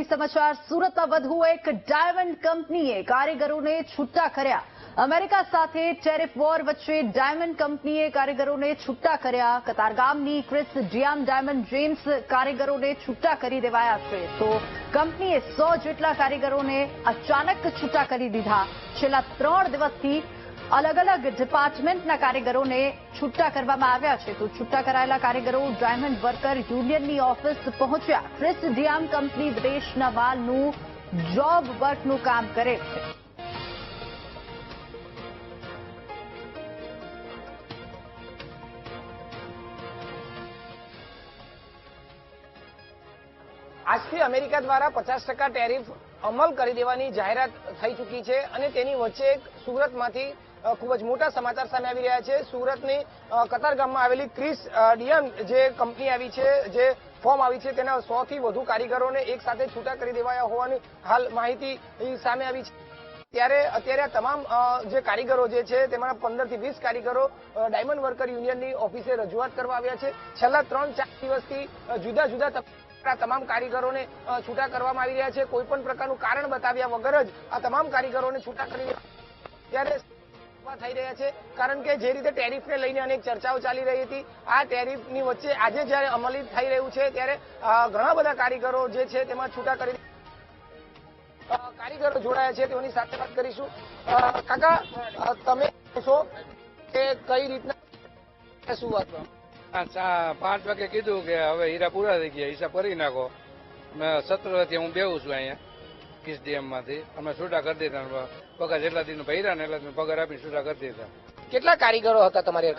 અગત્યથી સમાચાર, સુરતમાં વધુ એક ડાયમંડ કંપનીએ કારીગરોને છૂટા કર્યા. અમેરિકા સાથે ટેરિફ વોર વચ્ચે ડાયમંડ કંપનીએ કારીગરોને છૂટા કર્યા. કતારગામની ક્રિસ ડિયામ ડાયમંડ જેમ્સ કારીગરોને છૂટા કરી દેવાયા છે. તો કંપનીએ સો જેટલા કારીગરોને અચાનક છૂટા કરી દીધા. છેલ્લા ત્રણ દિવસથી અલગ અલગ ડિપાર્ટમેન્ટના કારીગરોને છૂટા કરવામાં આવ્યા છે. તો છૂટા કરાયેલા કારીગરો ડાયમંડ વર્કર યુનિયનની ઓફિસ પહોંચ્યા. ક્રિસ ડિયામ કંપની વિદેશ નવાલનું જોબ વર્કનું કામ કરે છે. આજથી અમેરિકા દ્વારા પચાસ ટકા ટેરિફ અમલ કરી દેવાની જાહેરાત થઈ ચૂકી છે અને તેની વચ્ચે એક સુરતમાંથી ખૂબ જ મોટા સમાચાર સામે આવી રહ્યા છે. સુરતની કતારગામમાં આવેલી ક્રિસ ડિયમ જે કંપની આવી છે, જે ફોર્મ આવી છે, તેના સો થી વધુ કારીગરોને એક સાથે છૂટા કરી દેવાયા હોવાની હાલ માહિતી સામે આવી છે. ત્યારે અત્યારે તમામ જે કારીગરો જે છે, તેમાં પંદરથી વીસ કારીગરો ડાયમંડ વર્કર યુનિયનની ઓફિસે રજૂઆત કરવા આવ્યા છે. છેલ્લા ત્રણ ચાર દિવસથી જુદા જુદા તમામ કારીગરોને છૂટા કરવામાં આવી રહ્યા છે. કોઈ પણ પ્રકારનું કારણ બતાવ્યા વગર જ આ તમામ કારીગરોને છૂટા કરી ત્યારે થઈ રહ્યા છે. કારણ કે જે રીતે ટેરિફને લઈને અનેક ચર્ચાઓ ચાલી રહી હતી, આ ટેરિફની વચ્ચે આજે જ્યારે અમલી થઈ રહ્યું છે, ત્યારે ઘણા બધા કારીગરો જે છે તેમાં છૂટા કરી કારીગરો જોડાયા છે, તેઓની સાથે વાત કરીશું. કાકા તમે છો કે કઈ રીતના? શું વાત પાંચ વાગે કીધું કે હવે હીરા પૂરા થઈ ગયા, હિસાબ કરી નાખો. સત્ર હું બેવું છું અહીંયા. કિસ ડેમમાંથી માંથી અમે છૂટા કરી દેતા પગાર જેટલા દિન ભર્યા ને એટલા દિન પગાર આપીને છૂટા કરી દેતા. કેટલા કારીગરો હતા તમારી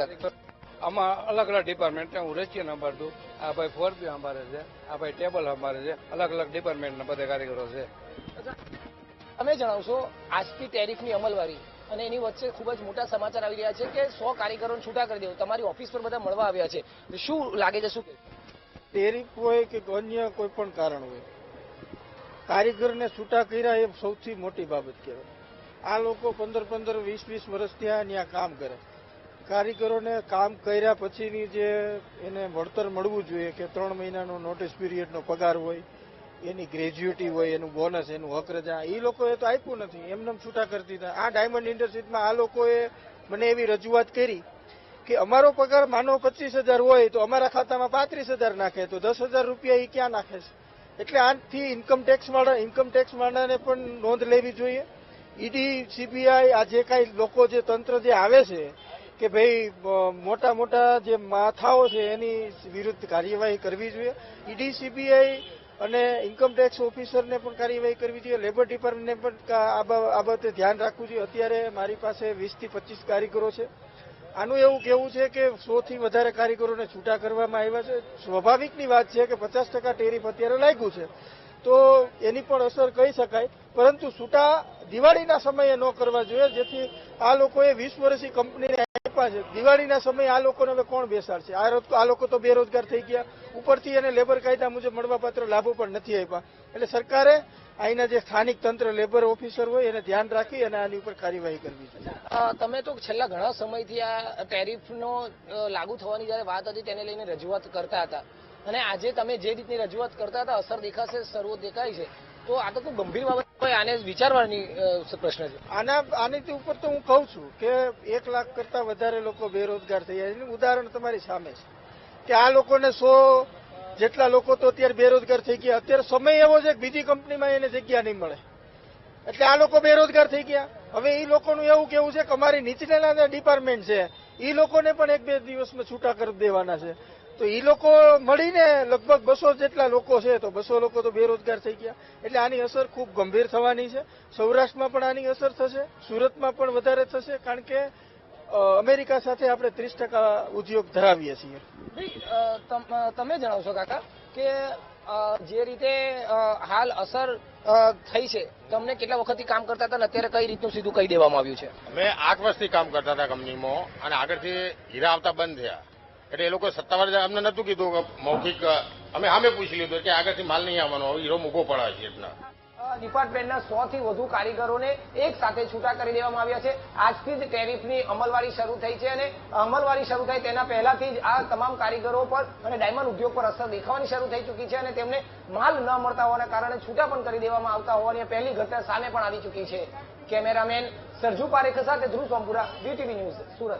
આમાં અલગ અલગ ડિપાર્ટમેન્ટ હું રશિયન સંભાળતું આ ભાઈ ફોર બી સંભાળે છે. આ ભાઈ ટેબલ સંભાળે છે. અલગ અલગ ડિપાર્ટમેન્ટના બધા કારીગરો છે. તમે જણાવશો આજથી ટેરિફની અમલવારી અને એની વચ્ચે ખૂબ જ મોટા સમાચાર આવી રહ્યા છે કે સો કારીગરોને છૂટા કરી દેવું. તમારી ઓફિસ પર બધા મળવા આવ્યા છે. શું લાગે છે શું ટેરિફ હોય કે અન્ય કોઈ પણ કારણ હોય કારીગરને છૂટા કર્યા એ સૌથી મોટી બાબત કહેવાય. આ લોકો પંદર પંદર, વીસ વીસ વર્ષ ત્યાં ત્યાં કામ કરે. કારીગરોને કામ કર્યા પછીની જે એને વળતર મળવું જોઈએ કે ત્રણ મહિનાનો નોટિસ પીરિયડનો પગાર હોય, એની ગ્રેજ્યુટી હોય, એનું બોનસ એનું હક રજા એ લોકોએ તો આપ્યું નથી. એમને છૂટા કરી દીધા. આ ડાયમંડ ઇન્ડસ્ટ્રીઝમાં આ લોકોએ મને એવી રજૂઆત કરી કે અમારો પગાર માનો પચીસ હજાર હોય તો અમારા ખાતામાં પાંત્રીસ હજાર નાખે, તો દસ હજાર રૂપિયા એ ક્યાં નાખે છે? એટલે આથી ઇન્કમ ટેક્સ વાળા ઇન્કમ ટેક્સ વાળાને પણ નોંધ લેવી જોઈએ. ઈડી સીબીઆઈ આ જે કાંઈ લોકો જે તંત્ર જે આવે છે કે ભાઈ મોટા મોટા જે માથાઓ છે એની વિરુદ્ધ કાર્યવાહી કરવી જોઈએ. ઈડી સીબીઆઈ અને ઇન્કમ ટેક્સ ઓફિસરને પણ કાર્યવાહી કરવી જોઈએ. લેબર ડિપાર્ટમેન્ટને પણ આ બાબતે ધ્યાન રાખવું જોઈએ. અત્યારે મારી પાસે વીસથી પચીસ કારીગરો છે. આનું એવું કેવું છે કે સો થી વધારે કારીગરોને છૂટા કરવામાં આવ્યા છે. સ્વાભાવિકની વાત છે કે પચાસ ટકા ટેરિફ અત્યારે લાગ્યું છે. તો એની પણ અસર કહી શકાય. પરંતુ છૂટા દિવાળીના સમયે ન કરવા જોઈએ, જેથી આ લોકોએ વીસ વર્ષની કંપનીને આપ્યા છે. દિવાળીના સમયે આ લોકોને હવે કોણ બેસાડશે? આ લોકો તો બેરોજગાર થઈ ગયા. ઉપરથી એને લેબર કાયદા મુજબ મળવાપાત્ર લાભો પણ નથી આપ્યા. એટલે સરકારે અહીંના જે સ્થાનિક તંત્ર લેબર ઓફિસર હોય એને ધ્યાન રાખી અને આની ઉપર કાર્યવાહી કરવી જોઈએ તમે તો છેલ્લા ઘણા સમયથી આ ટેરિફનો લાગુ થવાની જ્યારે વાત હતી તેને લઈને રજૂઆત કરતા હતા. અને આજે તમે જે રીતની રજૂઆત કરતા હતા અસર દેખાશે સર્વો દેખાય છે. તો આ તો ખૂબ ગંભીર બાબત હોય આને વિચારવાની પ્રશ્ન છે. આના આની ઉપર તો હું કહું છું કે એક લાખ કરતા વધારે લોકો બેરોજગાર થઈ ગયા છે ઉદાહરણ તમારી સામે છે. કે આ લોકોને સો જેટલા લોકો તો અત્યારે બેરોજગાર થઈ ગયા. અત્યારે સમય એવો છે કે બીજી કંપનીમાં એને જગ્યા નહીં મળે. એટલે આ લોકો બેરોજગાર થઈ ગયા. હવે એ લોકોનું એવું કેવું છે કે અમારી નીચેના જે ડિપાર્ટમેન્ટ છે એ લોકોને પણ એક બે દિવસમાં છૂટા કરી દેવાના છે. તો એ લોકો મળીને લગભગ બસો જેટલા લોકો છે, તો બસો લોકો તો બેરોજગાર થઈ ગયા. એટલે આની અસર ખૂબ ગંભીર થવાની છે. સૌરાષ્ટ્રમાં પણ આની અસર થશે. સુરતમાં પણ વધારે થશે, કારણ કે અમેરિકા સાથે આપણે ત્રીસ ટકા ઉદ્યોગ ધરાવીએ છીએ. તમ- જણાવશો કાકા કે જે રીતે હાલ અસર થઈ છે તમને કેટલા વખતથી કામ કરતા હતા અને અત્યારે કઈ રીતનું સીધું કહી દેવામાં આવ્યું છે? અમે આઠ વર્ષથી કામ કરતા હતા કંપનીમાં અને આગળથી હીરા આવતા બંધ થયા. એટલે એ લોકો સત્તાવાર અમને નતું કીધું મૌખિક અમે સામે પૂછી લીધું કે આગળથી માલ નહીં આવવાનો હીરો મૂકો પડે છે એટલા. ડિપાર્ટમેન્ટના સો થી વધુ કારીગરોને એક સાથે છૂટા કરી દેવામાં આવ્યા છે. આજથી જ ટેરિફની અમલવારી શરૂ થઈ છે અને અમલવારી શરૂ થઈ તેના પહેલાથી જ આ તમામ કારીગરો પર અને ડાયમંડ ઉદ્યોગ પર અસર દેખાવાની શરૂ થઈ ચૂકી છે અને તેમને માલ ન મળતા હોવાના કારણે છૂટા પણ કરી દેવામાં આવતા હોવાની પહેલી ઘટના સામે પણ આવી ચૂકી છે. કેમેરામેન સરજુ પારેખ સાથે ધ્રુવ સોમપુરા વીટીવી ન્યૂઝ, સુરત.